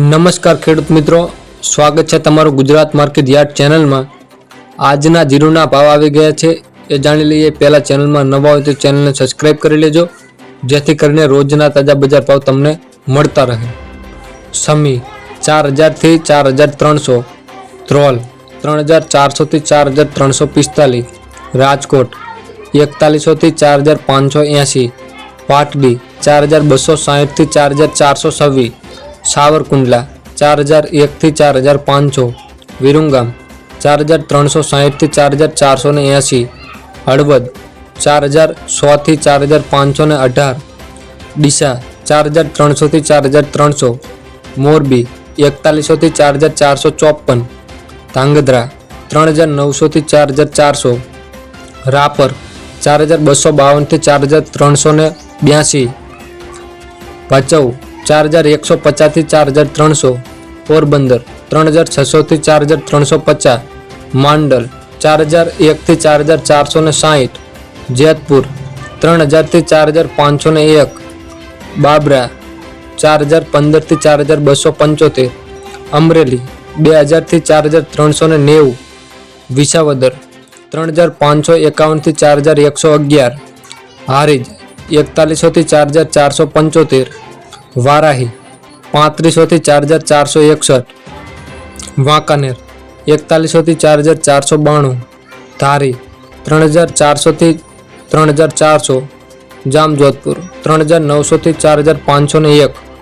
નમસ્કાર ખેડૂત મિત્રો. સ્વાગત છે તમારું ગુજરાત માર્કેટ યાર્ડ ચેનલમાં. આજના જીરુના ભાવ આવી ગયા છે. એ જાણી લઈએ, પહેલાં ચેનલમાં નવા હોય તો ચેનલને સબસ્ક્રાઇબ કરી લેજો. જેથી કરીને રોજના તાજા બજાર ભાવ તમને મળતા રહે. સમી ચાર હજારથી ચાર હજાર ત્રણસો. ધ્રોલ ત્રણ હજાર ચારસોથી ચાર હજાર ત્રણસો પિસ્તાલીસ. રાજકોટ એકતાલીસોથી ચાર હજાર પાંચસો એંસી. પાટડી ચાર હજાર બસો સાહીઠથી ચાર હજાર ચારસો છવ્વીસ. સાવરકુંડલા ચાર હજાર એકથી ચાર હજાર પાંચસો વિરુંગામ ચાર હજાર ત્રણસો સાહીઠથી ચાર હજાર ચારસો ને એંસી હળવદ ચાર હજાર સોથી ચાર હજાર પાંચસો ને અઢાર ડીસા ચાર હજાર ત્રણસોથી ચાર હજાર ત્રણસો મોરબી એકતાલીસોથી ચાર હજાર ચારસો ચોપન ધાંગધ્રા ત્રણ હજાર નવસોથી ચાર હજાર ચારસો રાપર ચાર હજાર બસો બાવનથી ચાર હજાર ત્રણસો ને બ્યાસી ભચાઉ ચાર હજાર એકસો પચાસથી ચાર હજાર ત્રણસો પોરબંદર ત્રણ હજાર છસોથી ચાર હજાર ત્રણસો પચાસ માંડલ ચાર હજાર એકથી ચાર હજાર ચારસો ને સાહીઠ જેતપુર ત્રણ હજારથી ચાર હજાર પાંચસો ને એક બાબરા ચાર હજાર પંદરથી ચાર હજાર બસો પંચોતેર અમરેલી બે હજારથી ચાર હજાર ત્રણસો ને નેવું વિસાવદર ત્રણ હજાર પાંચસો એકાવનથી ચાર હજાર એકસો અગિયાર હારીજ એકતાલીસોથી ચાર હજાર ચારસો પંચોતેર વારાહી, પાંત્રીસોથી ચાર હજાર ચારસો એકસઠ. વાંકાનેર, એકતાલીસોથી ચાર હજાર ચારસો બાણું. ધારી, ત્રણ હજાર ચારસોથી ત્રણ હજાર ચારસો. જામજોધપુર, ત્રણ હજાર નવસોથી ચાર હજાર પાંચસો ને એક.